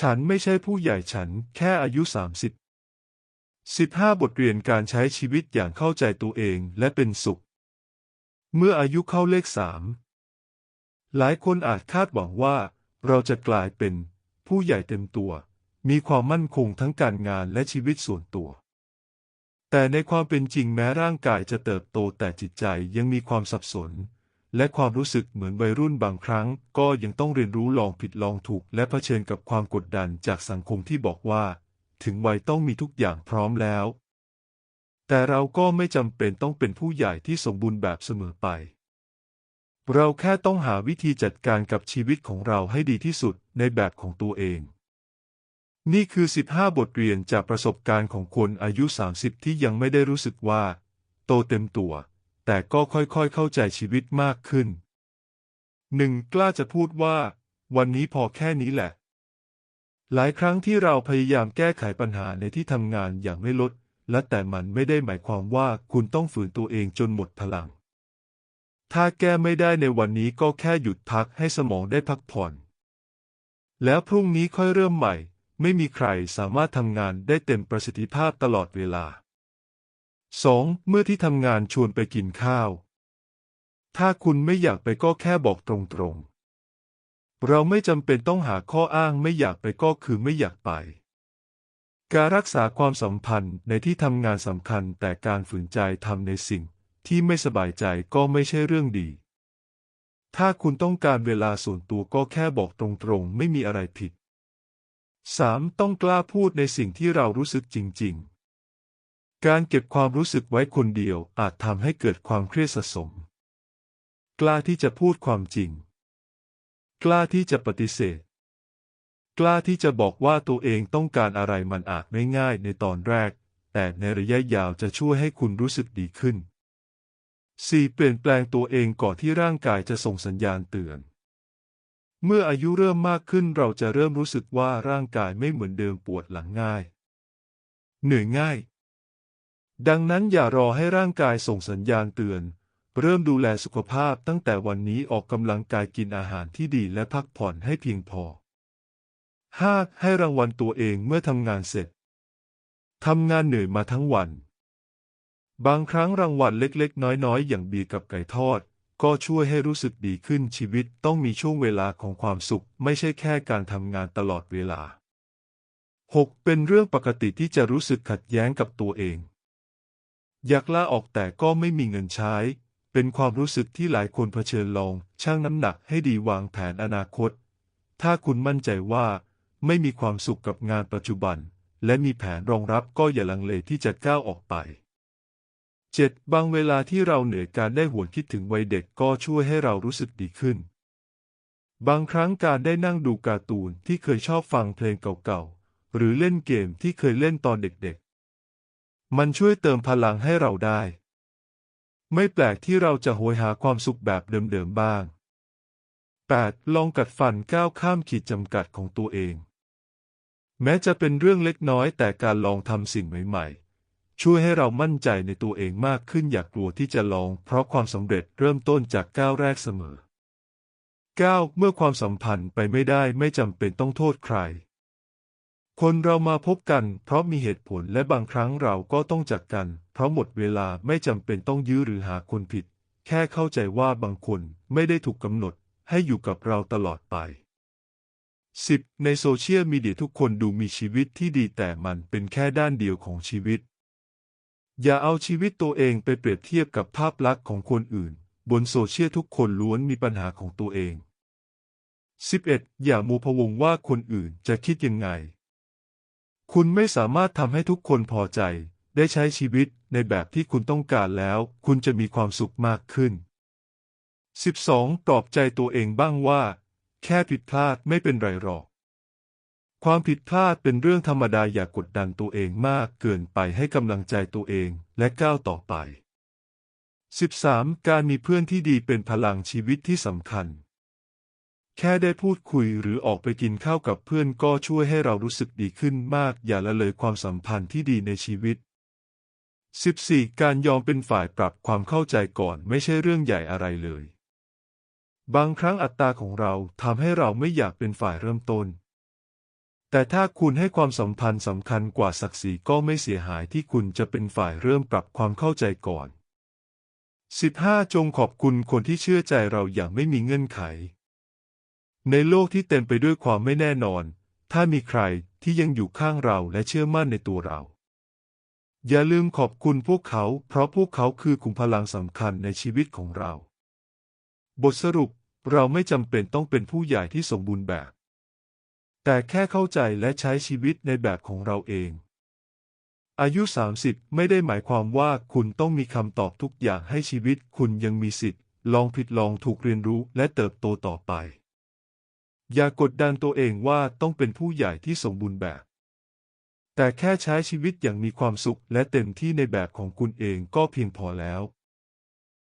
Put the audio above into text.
ฉันไม่ใช่ผู้ใหญ่ฉันแค่อายุสามสิบสิบห้าบทเรียนการใช้ชีวิตอย่างเข้าใจตัวเองและเป็นสุข เมื่ออายุเข้าเลขสามหลายคนอาจคาดหวังว่า เราจะกลายเป็นผู้ใหญ่เต็มตัว มีความมั่นคงทั้งการงานและชีวิตส่วนตัว แต่ในความเป็นจริงแม้ร่างกายจะเติบโตแต่จิตใจยังมีความสับสน และความรู้สึกเหมือนวัยรุ่นบางครั้ง ก็ยังต้องเรียนรู้ลองผิดลองถูก และเผชิญกับความกดดันจากสังคมที่บอกว่า ถึงวัยต้องมีทุกอย่างพร้อมแล้ว แต่เราก็ไม่จำเป็นต้องเป็นผู้ใหญ่ที่สมบูรณ์แบบเสมอไป เราแค่ต้องหาวิธีจัดการกับชีวิตของเราให้ดีที่สุดในแบบของตัวเอง นี่คือ 15 บทเรียนจากประสบการณ์ของคนอายุ 30 ที่ยังไม่ได้รู้สึกว่า โตเต็มตัว แต่ก็ค่อยๆเข้าใจชีวิตมากขึ้น หนึ่งกล้าจะพูดว่า วันนี้พอแค่นี้แหละ หลายครั้งที่เราพยายามแก้ไขปัญหาในที่ทำงานอย่างไม่ลด และแต่มันไม่ได้หมายความว่าคุณต้องฝืนตัวเองจนหมดพลัง ถ้าแก้ไม่ได้ในวันนี้ก็แค่หยุดพักให้สมองได้พักผ่อน แล้วพรุ่งนี้ค่อยเริ่มใหม่ ไม่มีใครสามารถทำงานได้เต็มประสิทธิภาพตลอดเวลา 2. เมื่อที่ทำงานชวนไปกินข้าว ถ้าคุณไม่อยากไปก็แค่บอกตรงๆ เราไม่จำเป็นต้องหาข้ออ้างไม่อยากไปก็คือไม่อยากไป การรักษาความสัมพันธ์ในที่ทำงานสำคัญแต่การฝืนใจทำในสิ่งที่ไม่สบายใจก็ไม่ใช่เรื่องดี ถ้าคุณต้องการเวลาส่วนตัวก็แค่บอกตรงๆ ไม่มีอะไรผิด 3. ต้องกล้าพูดในสิ่งที่เรารู้สึกจริง ๆ การเก็บความรู้สึกไว้คนเดียวอาจทำให้เกิดความเครียดสะสม กล้าที่จะพูดความจริง กล้าที่จะปฏิเสธ กล้าที่จะบอกว่าตัวเองต้องการอะไรมันอาจไม่ง่ายในตอนแรก แต่ในระยะยาวจะช่วยให้คุณรู้สึกดีขึ้น 4. เปลี่ยนแปลงตัวเองก่อนที่ร่างกายจะส่งสัญญาณเตือน เมื่ออายุเริ่มมากขึ้นเราจะเริ่มรู้สึกว่าร่างกายไม่เหมือนเดิมปวดหลังง่าย เหนื่อยง่าย ดังนั้นอย่ารอให้ร่างกายส่งสัญญาณเตือน เริ่มดูแลสุขภาพตั้งแต่วันนี้ออกกำลังกายกินอาหารที่ดีและพักผ่อนให้เพียงพอ 5. ให้รางวัลตัวเองเมื่อทำงานเสร็จ ทำงานเหนื่อยมาทั้งวัน บางครั้งรางวัลเล็กๆ น้อยๆ อย่างบีกับไก่ทอด ก็ช่วยให้รู้สึกดีขึ้นชีวิตต้องมีช่วงเวลาของความสุข ไม่ใช่แค่การทำงานตลอดเวลา 6. เป็นเรื่องปกติที่จะรู้สึกขัดแย้งกับตัวเอง อยากลาออกแต่ก็ไม่มีเงินใช้ เป็นความรู้สึกที่หลายคนเผชิญลองชั่งน้ำหนักให้ดีวางแผนอนาคต ถ้าคุณมั่นใจว่า ไม่มีความสุขกับงานปัจจุบัน และมีแผนรองรับก็อย่าลังเลที่จะก้าวออกไป 7. บางเวลาที่เราเหนื่อยการได้หวนคิดถึงวัยเด็กก็ช่วยให้เรารู้สึกดีขึ้น บางครั้งการได้นั่งดูการ์ตูนที่เคยชอบฟังเพลงเก่าๆ หรือเล่นเกมที่เคยเล่นตอนเด็กๆ มันช่วยเติมพลังให้เราได้ ไม่แปลกที่เราจะโหยหาความสุขแบบเดิมๆบ้าง 8. ลองกัดฟันก้าวข้ามขีดจำกัดของตัวเอง แม้จะเป็นเรื่องเล็กน้อยแต่การลองทำสิ่งใหม่ๆ ช่วยให้เรามั่นใจในตัวเองมากขึ้นอย่ากลัวที่จะลอง เพราะความสำเร็จเริ่มต้นจากก้าวแรกเสมอ 9. เมื่อความสัมพันธ์ไปไม่ได้ไม่จำเป็นต้องโทษใคร คนเรามาพบกัน เพราะมีเหตุผลและบางครั้งเราก็ต้องจากกัน เพราะหมดเวลาไม่จำเป็นต้องยื้อหรือหาคนผิด แค่เข้าใจว่าบางคนไม่ได้ถูกกำหนดให้อยู่กับเราตลอดไป 10. ในโซเชียลมีเดียทุกคนดูมีชีวิตที่ดีแต่มันเป็นแค่ด้านเดียวของชีวิต อย่าเอาชีวิตตัวเองไปเปรียบเทียบกับภาพลักษณ์ของคนอื่น บนโซเชียลทุกคนล้วนมีปัญหาของตัวเอง 11. อย่ามัวพะวงว่าคนอื่นจะคิดยังไง คุณไม่สามารถทำให้ทุกคนพอใจ ได้ใช้ชีวิตในแบบที่คุณต้องการแล้ว คุณจะมีความสุขมากขึ้น 12. ปลอบใจตัวเองบ้างว่า แค่ผิดพลาดไม่เป็นไรหรอก ความผิดพลาดเป็นเรื่องธรรมดาอย่ากกดดันตัวเองมากเกินไปให้กำลังใจตัวเองและก้าวต่อไป 13. การมีเพื่อนที่ดีเป็นพลังชีวิตที่สำคัญ แค่ได้พูดคุยหรือออกไปกินข้าวกับเพื่อนก็ช่วยให้เรารู้สึกดีขึ้นมาก อย่าละเลยความสัมพันธ์ที่ดีในชีวิต 14. การยอมเป็นฝ่ายปรับความเข้าใจก่อนไม่ใช่เรื่องใหญ่อะไรเลย บางครั้งอัตตาของเราทำให้เราไม่อยากเป็นฝ่ายเริ่มต้น แต่ถ้าคุณให้ความสัมพันธ์สำคัญกว่าศักดิ์ศรีก็ไม่เสียหายที่คุณจะเป็นฝ่ายเริ่มปรับความเข้าใจก่อน 15. จงขอบคุณคนที่เชื่อใจเราอย่างไม่มีเงื่อนไข ในโลกที่เต็มไปด้วยความไม่แน่นอน ถ้ามีใครที่ยังอยู่ข้างเราและเชื่อมั่นในตัวเรา อย่าลืมขอบคุณพวกเขา เพราะพวกเขาคือขุมพลังสำคัญในชีวิตของเรา บทสรุปเราไม่จำเป็นต้องเป็นผู้ใหญ่ที่สมบูรณ์แบบ แต่แค่เข้าใจและใช้ชีวิตในแบบของเราเอง อายุ 30 ไม่ได้หมายความว่าคุณต้องมีคำตอบทุกอย่างให้ชีวิต คุณยังมีสิทธิ์ ลองผิดลองถูกเรียนรู้และเติบโตต่อไป อย่ากดดันตัวเองว่าต้องเป็นผู้ใหญ่ที่สมบูรณ์แบบ แต่แค่ใช้ชีวิตอย่างมีความสุขและเต็มที่ในแบบของคุณเองก็เพียงพอแล้ว